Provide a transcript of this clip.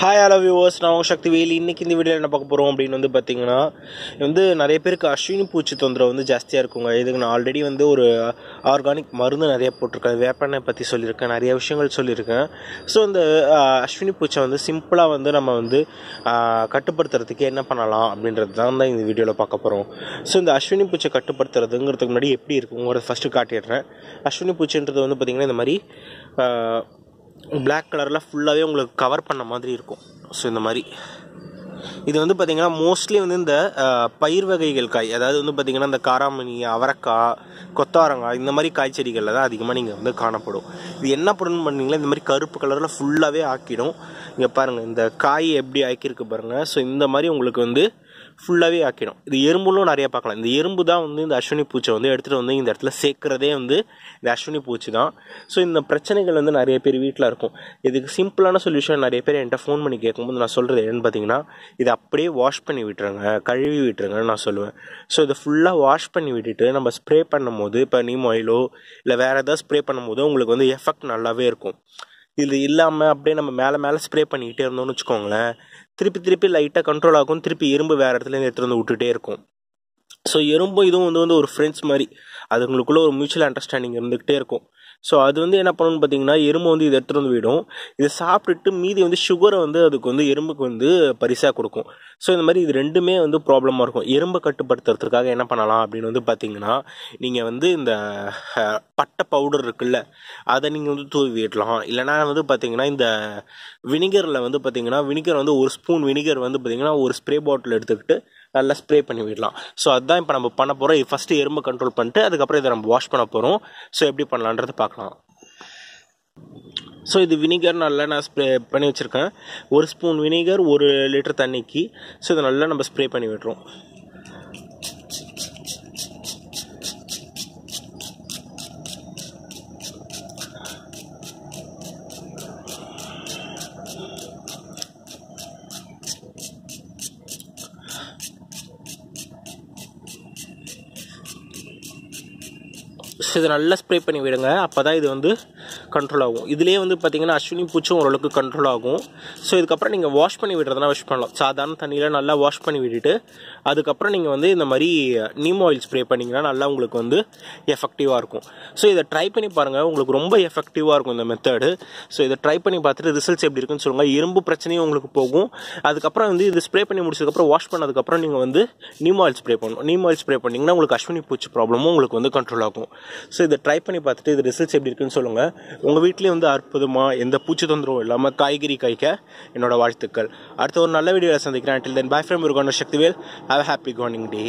Hi hello viewers நான் உங்கள் சக்தி வேலி இன்றைக்கி இந்த வீடியோவில் என்ன பார்க்க போகிறோம் அப்படின்னு வந்து பார்த்தீங்கன்னா வந்து நிறைய பேருக்கு அஸ்வினி பூச்சி தொந்தரவு வந்து ஜாஸ்தியாக இருக்குங்க. இதுக்கு நான் ஆல்ரெடி வந்து ஒரு ஆர்கானிக் மருந்து நிறைய போட்டிருக்கேன். வேப்பெண்ணை பற்றி சொல்லியிருக்கேன். நிறைய விஷயங்கள் சொல்லியிருக்கேன். ஸோ இந்த அஸ்வினி பூச்சை வந்து சிம்பிளாக வந்து நம்ம வந்து கட்டுப்படுத்துறதுக்கு என்ன பண்ணலாம் அப்படின்றது தான் தான் இந்த வீடியோவில் பார்க்க போகிறோம் ஸோ இந்த அஸ்வினி பூச்சை கட்டுப்படுத்துறதுங்கிறதுக்கு முன்னாடி எப்படி இருக்குங்கிறத ஃபஸ்ட்டு காட்டிடுறேன். அஸ்வினி பூச்சின்றது வந்து பார்த்திங்கன்னா இந்த மாதிரி பிளாக் கலரில் ஃபுல்லாகவே உங்களுக்கு கவர் பண்ண மாதிரி இருக்கும். ஸோ இந்த மாதிரி. இது வந்து பார்த்திங்கன்னா மோஸ்ட்லி வந்து இந்த பயிர் வகைகள் காய் அதாவது வந்து பார்த்திங்கன்னா இந்த காராமணி அவரக்காய் கொத்தாரங்காய் இந்த மாதிரி காய்ச்செடிகளில் தான் அதிகமாக நீங்கள் வந்து காணப்படும். இது என்ன பண்ணணும் பண்ணீங்களா இந்த மாதிரி கருப்பு கலரில் ஃபுல்லாகவே ஆக்கிடும். இங்கே பாருங்கள் இந்த காய் எப்படி ஆக்கியிருக்கு பாருங்கள் ஸோ இந்த மாதிரி உங்களுக்கு வந்து ஃபுல்லாகவே ஆக்கிடும். இது எறும்புலும் நிறைய பார்க்கலாம். இந்த எறும்பு தான் வந்து இந்த அஸ்வினி பூச்சை வந்து எடுத்துகிட்டு வந்து இந்த இடத்துல சேர்க்குறதே வந்து இந்த அஸ்வினி பூச்சி தான். ஸோ இந்த பிரச்சனைகள் வந்து நிறைய பேர் வீட்டில் இருக்கும். இதுக்கு சிம்பிளான சொல்யூஷன் நிறைய பேர் என்கிட்ட ஃபோன் பண்ணி கேட்கும்போது நான் சொல்கிறது என்னன்னு பார்த்தீங்கன்னா இதை அப்படியே வாஷ் பண்ணி விட்டுருங்க கழுவி விட்டுருங்கன்னு நான் சொல்லுவேன். ஸோ இதை ஃபுல்லாக வாஷ் பண்ணி விட்டுட்டு நம்ம ஸ்ப்ரே பண்ணும்போது இப்போ நீம் ஆயிலோ இல்லை வேறு ஏதாவது ஸ்ப்ரே பண்ணும்போது உங்களுக்கு வந்து எஃபெக்ட் நல்லாவே இருக்கும். இது இல்லாமல் அப்படியே நம்ம மேலே மேலே ஸ்ப்ரே பண்ணிக்கிட்டே இருந்தோம்னு வச்சுக்கோங்களேன் திருப்பி திருப்பி லைட்டாக கண்ட்ரோல் ஆகும் திருப்பி எறும்பு வேறு இடத்துல இருந்து எடுத்துகிட்டு வந்து விட்டுட்டே இருக்கும். ஸோ எறும்பும் இதுவும் வந்து வந்து ஒரு ஃப்ரெண்ட்ஸ் மாதிரி அதுங்களுக்குள்ள ஒரு மியூச்சுவல் அண்டர்ஸ்டாண்டிங் இருந்துக்கிட்டே இருக்கும். ஸோ அது வந்து என்ன பண்ணணும்னு பார்த்தீங்கன்னா எறும்பு வந்து இதை எடுத்துகிட்டு வந்து விடும். இதை சாப்பிட்டுட்டு மீதி வந்து சுகரை வந்து அதுக்கு வந்து எறும்புக்கு வந்து பரிசாக கொடுக்கும். ஸோ இந்த மாதிரி இது ரெண்டுமே வந்து ப்ராப்ளமாக இருக்கும். எறும்பை கட்டுப்படுத்துறதுக்காக என்ன பண்ணலாம் அப்படின்னு வந்து பார்த்தீங்கன்னா நீங்கள் வந்து இந்த பட்டை பவுடர் இருக்குல்ல அதை நீங்கள் வந்து தூவி விடலாம். இல்லைனா வந்து பார்த்தீங்கன்னா இந்த வினிகரில் வந்து பார்த்தீங்கன்னா வினிகர் வந்து ஒரு ஸ்பூன் வினிகர் வந்து பார்த்தீங்கன்னா ஒரு ஸ்ப்ரே பாட்டில் எடுத்துக்கிட்டு நல்லா ஸ்ப்ரே பண்ணி விடலாம். ஸோ அதுதான் இப்போ நம்ம பண்ண போகிறோம் ஃபஸ்ட்டு எறும்பை கண்ட்ரோல் பண்ணிட்டு அதுக்கப்புறம் இதை நம்ம வாஷ் பண்ண போகிறோம் ஸோ எப்படி பண்ணலான்றதை பார்க்கலாம். ஸோ இது வினிகர் நல்லா நான் ஸ்ப்ரே பண்ணி வச்சுருக்கேன். ஒரு ஸ்பூன் வினிகர் ஒரு லிட்டர் தண்ணிக்கு. ஸோ இதை நல்லா நம்ம ஸ்ப்ரே பண்ணி விடுறோம் இதை நல்லா ஸ்ப்ரே பண்ணி விடுங்க. அப்போ தான் இது வந்து கண்ட்ரோல் ஆகும். இதுலேயே வந்து பார்த்தீங்கன்னா அஸ்வினி பூச்சும் ஓரளவுக்கு கண்ட்ரோல் ஆகும். ஸோ இதுக்கப்புறம் நீங்கள் வாஷ் பண்ணி விடுறதுனா வாஷ் பண்ணலாம். சாதாரண தண்ணியில் நல்லா வாஷ் பண்ணி விட்டுட்டு அதுக்கப்புறம் நீங்கள் வந்து இந்த மாதிரி நீம் ஆயில் ஸ்ப்ரே பண்ணிங்கன்னா நல்லா உங்களுக்கு வந்து எஃபெக்டிவாக இருக்கும். ஸோ இதை ட்ரை பண்ணி பாருங்கள் உங்களுக்கு ரொம்ப எஃபெக்டிவாக இருக்கும் இந்த மெத்தடு ஸோ இதை ட்ரை பண்ணி பார்த்துட்டு ரிசல்ட்ஸ் எப்படி இருக்குன்னு சொல்லுங்கள் இரும்பு பிரச்சனையும் உங்களுக்கு போகும். அதுக்கப்புறம் வந்து இது ஸ்ப்ரே பண்ணி முடிச்சதுக்கப்புறம் வாஷ் பண்ணதுக்கப்புறம் நீங்கள் வந்து நீம் ஆயில் ஸ்ப்ரே பண்ணணும். நீம் ஆயில் ஸ்ப்ரே பண்ணிங்கன்னா உங்களுக்கு அஸ்வினி பூச்சி ப்ராப்ளமும் உங்களுக்கு வந்து கண்ட்ரோல் ஆகும். ஸோ இதை ட்ரை பண்ணி பார்த்துட்டு இது ரிசல்ட்ஸ் எப்படி இருக்குன்னு சொல்லுங்கள் உங்கள் வீட்லேயும் வந்து அற்புதமாக எந்த பூச்சி தொந்தரவும் இல்லாமல் காய்கறி காய்க்க என்னோட வாழ்த்துக்கள். அடுத்த ஒரு நல்ல வீடியோவில் சந்திக்கிறேன். டில் தென் பை ஃப்ரம் ஒரு Sakthivel have happy corning day